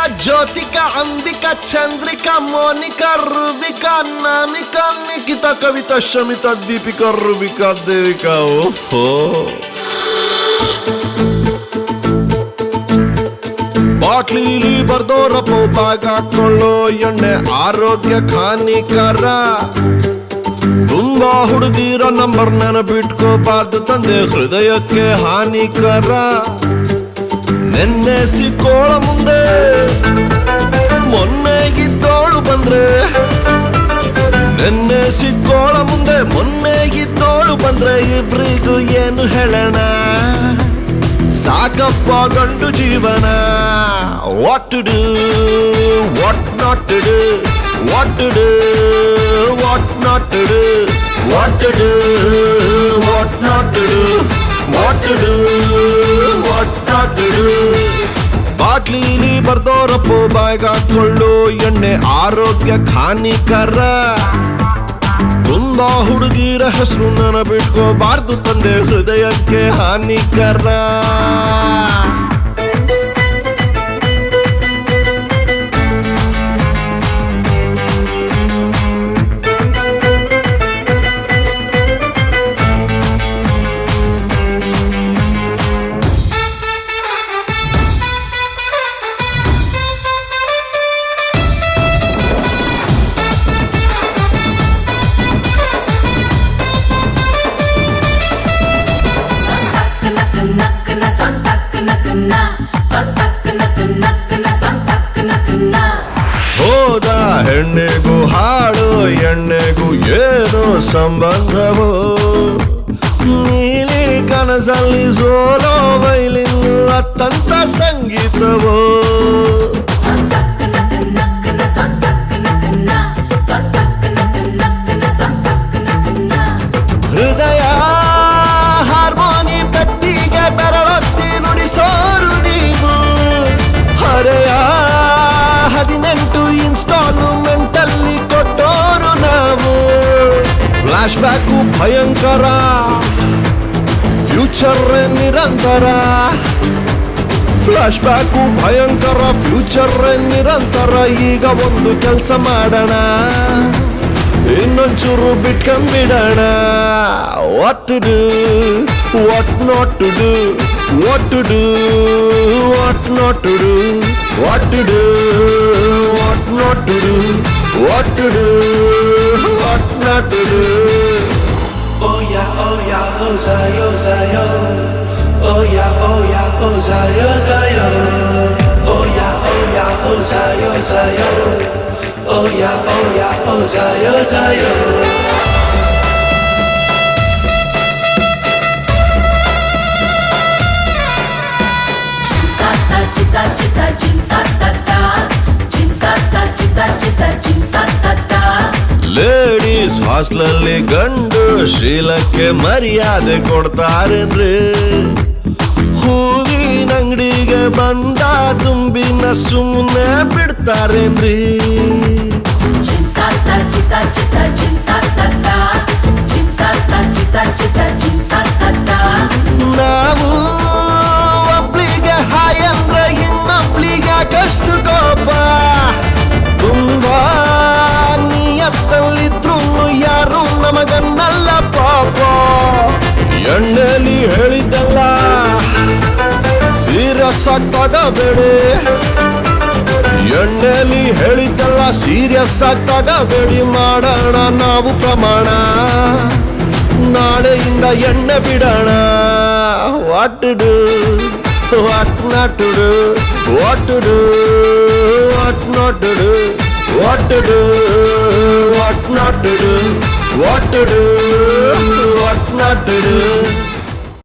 ಜ್ಯೋತಿಕಾ ಅಂಬಿಕಾ ಚಂದ್ರಿಕಾ ಮೋನಿಕಾ ರುಬಿಕಾ ನಾಮಿಕಾ ನಿಖಿತಾ ಕವಿತಾ ಶಮಿತಾ ದೀಪಿಕಾ ರುಬಿಕಾ ದೇವಿಕಾ ಓಫೋ ಬಾಟ್ಲಿಲಿ ಬರ್ದೋರಪ್ಪ ಬಾಗ ಹಾಕೊಳ್ಳೋ ಎಣ್ಣೆ ಆರೋಗ್ಯ ಹಾನಿಕರ ತುಂಬಾ ಹುಡುಗಿರೋ ನಂಬರ್ ನೆನಪಿಟ್ಕೋಬಾರ್ದು ತಂದೆ ಹೃದಯಕ್ಕೆ ಹಾನಿಕರ ನೆನ್ನೆ ಸಿಕ್ಕೋಳ ಮುಂದೆ ಮೊನ್ನೆ ಇದ್ದೋಳು ಬಂದ್ರೆ ನೆನ್ನೆ ಸಿಕ್ಕೋಳ ಮುಂದೆ ಮೊನ್ನೆ ಇದ್ದೋಳು ಬಂದ್ರೆ ಇಬ್ರಿಗೂ ಏನು ಹೇಳೋಣ ಸಾಕಪ್ಪ ಗಂಡು ಜೀವನ what to do what not to do what to do what not to do what to do what not to do what to do what not to do ಬಾಟ್ಲಿಲಿ ಬರ್ದೋರಪ್ಪು ಬಾಯ್ಗ ಹಾಕೊಳ್ಳು ಎಣ್ಣೆ ಆರೋಗ್ಯ ಹಾನಿಕರ. ತುಂಬಾ ಹುಡುಗಿರ ಹೆಸರು ನೆನಪಿಟ್ಕೋಬಾರ್ದು ತಂದೆ ಹೃದಯಕ್ಕೆ ಹಾನಿಕರ. ಹೋದ ಹೆಣ್ಣೆಗೂ ಹಾಡು ಎಣ್ಣೆಗೂ ಏನು ಸಂಬಂಧವು? ನೀಲಿ ಕನಸಲ್ಲಿ ಸೋಲೋ ಬೈಲಿಂಗ್ ಅತ್ತಂತ ಸಂಗೀತವು? ಫ್ಲಾಶ್ ಬ್ಯಾಕು ಭಯಂಕರ. ಫ್ಯೂಚರ್ ನಿರಂತರ. ಫ್ಲಾಶ್ ಬ್ಯಾಕು ಭಯಂಕರ ಫ್ಯೂಚರ್ ನಿರಂತರ. ಈಗ ಒಂದು ಕೆಲಸ ಮಾಡೋಣ. ಇನ್ನೊಂಚೂರು ಬಿಟ್ಕೊಂಡ್ಬಿಡೋಣ what to do what not to do what to do what not to do what to do what not to do what to do Oh ya, oh ya, oh zay, oh zay, നടത് ഓയ ഓയ ഓ സയോ സയോ oh ഓയ oh ya, oh ഓയ oh zay, oh സയോ ഓയ ഓയ ഓ സയോ സയോ Cinta, cinta, cinta, chinta, ta, ta, chinta, ta, chinta, chinta, chinta ಹಾಸ್ಟೆಲಲ್ಲಿ ಗಂಡು ಶೀಲಕ್ಕೆ ಮರ್ಯಾದೆ ಕೊಡ್ತಾರೇನ್ರಿ ಹೂವಿನ ಅಂಗಡಿಗೆ ಬಂದ ತುಂಬಿನ ಸುಮ್ಮನೆ ಬಿಡ್ತಾರೇನ್ರಿ ಚಿಂತಾತ ಚಿತ ಚಿತ ಚಿಂತಾತ ಚಿಂತಾತ ಚಿತ ಚಿತ ಪಾಪ. ಎಣ್ಣೆಲಿ ಹೇಳಿದ್ದಲ್ಲ ಸೀರಿಯಸ್ ಆಗಿ ತಗಬೇಡಿ ಎಣ್ಣೆಲಿ ಹೇಳಿದ್ದಲ್ಲ ಸೀರಿಯಸ್ ಆಗಿ ತಗಬೇಡಿ ಮಾಡೋಣ ನಾವು ಪ್ರಮಾಣ. ನಾಳೆಯಿಂದ ಎಣ್ಣೆ ಬಿಡೋಣ. What do what not to do what to do what not do what do what not do what to do, what not to do.